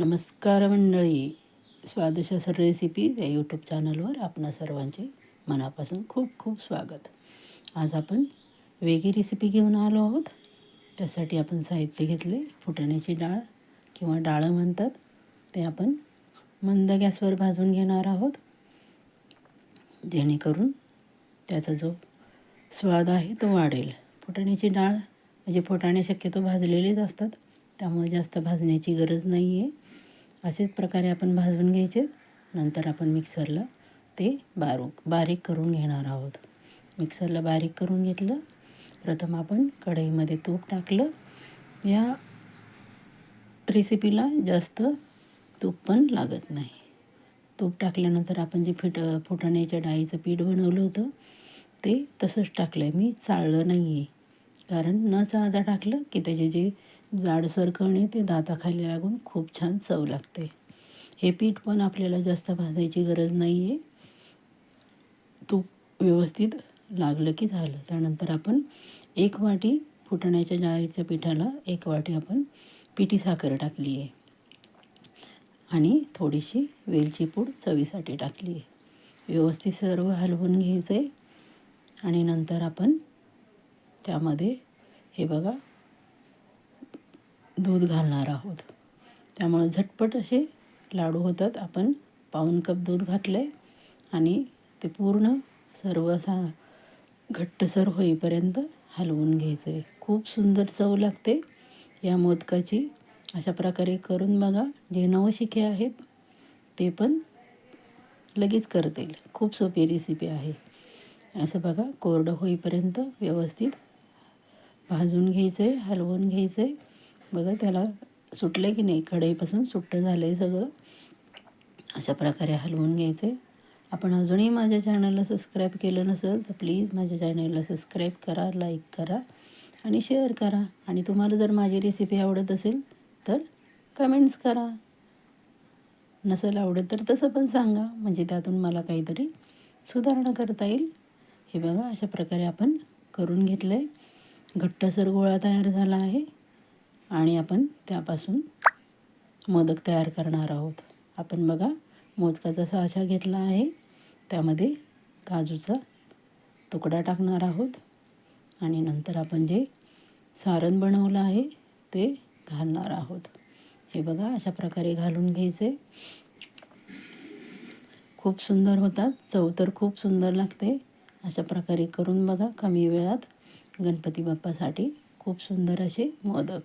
नमस्कार मंडळी. स्वादिष्ट रेसिपीज या यूट्यूब चॅनलवर आपणा सर्वांचे मनापासून खूप खूप स्वागत. आज आपण वेगळी रेसिपी घेऊन आलो आहोत. त्यासाठी आपण साहित्य घेतले फुटाण्याची डाळ किंवा डाळं म्हणतात ते आपण मंद गॅसवर भाजून घेणार आहोत. जेणेकरून त्याचा जो स्वाद आहे तो वाढेल. फुटाण्याची डाळ म्हणजे फुटाणे शक्यतो भाजलेलेच असतात. त्यामुळे जास्त भाजण्याची गरज नाही आहे असेच प्रकारे आपण भाजून घ्यायचे. नंतर आपण मिक्सरला ते बारूक बारीक करून घेणार आहोत. मिक्सरला बारीक करून घेतलं. प्रथम आपण कढईमध्ये तूप टाकलं. या रेसिपीला जास्त तूप पण लागत नाही. तूप टाकल्यानंतर आपण जे फिट फुटाण्याच्या डाळीचं पीठ बनवलं होतं ते तसंच टाकलं आहे मी चाळलं नाही आहे कारण न चाळता टाकलं की त्याचे जे जाडसर कण ते दाताखाली लागून खूप छान चव लागते. हे पीठ पण आपल्याला जास्त भाजायची गरज नाही आहे तूप व्यवस्थित लागलं की झालं. त्यानंतर आपण एक वाटी फुटण्याच्या डाळीच्या पिठाला एक वाटी आपण पिठी साखर टाकली आहे आणि थोडीशी वेलची पूड चवीसाठी टाकली आहे व्यवस्थित सर्व हलवून घ्यायचं आहे आणि नंतर आपण त्यामध्ये हे बघा दूध घालणार आहोत. त्यामुळं झटपट असे लाडू होतात. आपण पाऊन कप दूध घातलं आहे आणि ते पूर्ण सर्व असा घट्टसर होईपर्यंत हलवून घ्यायचं आहे खूप सुंदर चव लागते. या मोदकाची अशा प्रकारे करून बघा. जे नवशिके आहेत ते पण लगेच करतील. खूप सोपी रेसिपी आहे. असं बघा. कोरडं होईपर्यंत व्यवस्थित भाजून घ्यायचं आहे हलवून घ्यायचं आहे बघा त्याला सुटलं की नाही कढईपासून सुट्टं झालं आहे सगळं. अशा प्रकारे हलवून घ्यायचं. आहे आपण अजूनही माझ्या चॅनलला सबस्क्राईब केलं नसेल तर प्लीज माझ्या चॅनलला सबस्क्राईब करा लाईक करा आणि शेअर करा. आणि तुम्हाला जर माझी रेसिपी आवडत असेल तर कमेंट्स करा. नसेल आवडत तर तसं पण सांगा. म्हणजे त्यातून मला काहीतरी सुधारणा करता येईल. हे बघा अशा प्रकारे आपण करून घेतलं आहे घट्टसर गोळा तयार झाला आहे. आणि आपण त्यापासून मोदक तयार करणार आहोत. आपण बघा मोदकाचा साचा घेतला आहे. त्यामध्ये काजूचा तुकडा टाकणार आहोत. आणि नंतर आपण जे सारण बनवलं आहे ते घालणार आहोत. हे बघा अशा प्रकारे घालून घ्यायचे. खूप सुंदर होतात. चव तर खूप सुंदर लागते. अशा प्रकारे करून बघा कमी वेळात गणपती बाप्पासाठी खूप सुंदर असे मोदक.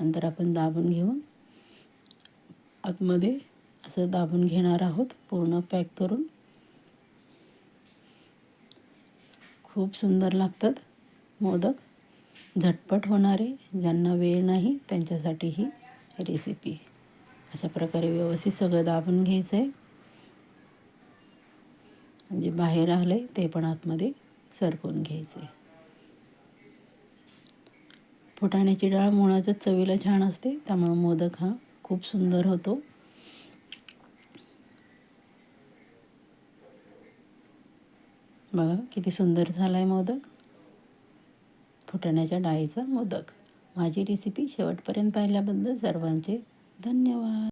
नंतर आपण दाबून घेऊन आतमध्ये असं दाबून घेणार आहोत. पूर्ण पॅक करून. खूप सुंदर लागतात मोदक. झटपट होणारे ज्यांना वेळ नाही त्यांच्यासाठी ही रेसिपी अशा प्रकारे व्यवस्थित सगळं दाबून घ्यायचं आहे म्हणजे बाहेर आलं आहे ते पण आतमध्ये सरकवून घ्यायचं आहे फुटाण्याची डाळ मुळातच चवीला छान असते त्यामुळं मोदक हा खूप सुंदर होतो. बघा किती सुंदर झाला आहे मोदक. फुटाण्याच्या डाळीचा मोदक. माझी रेसिपी शेवटपर्यंत पाहिल्याबद्दल सर्वांचे धन्यवाद.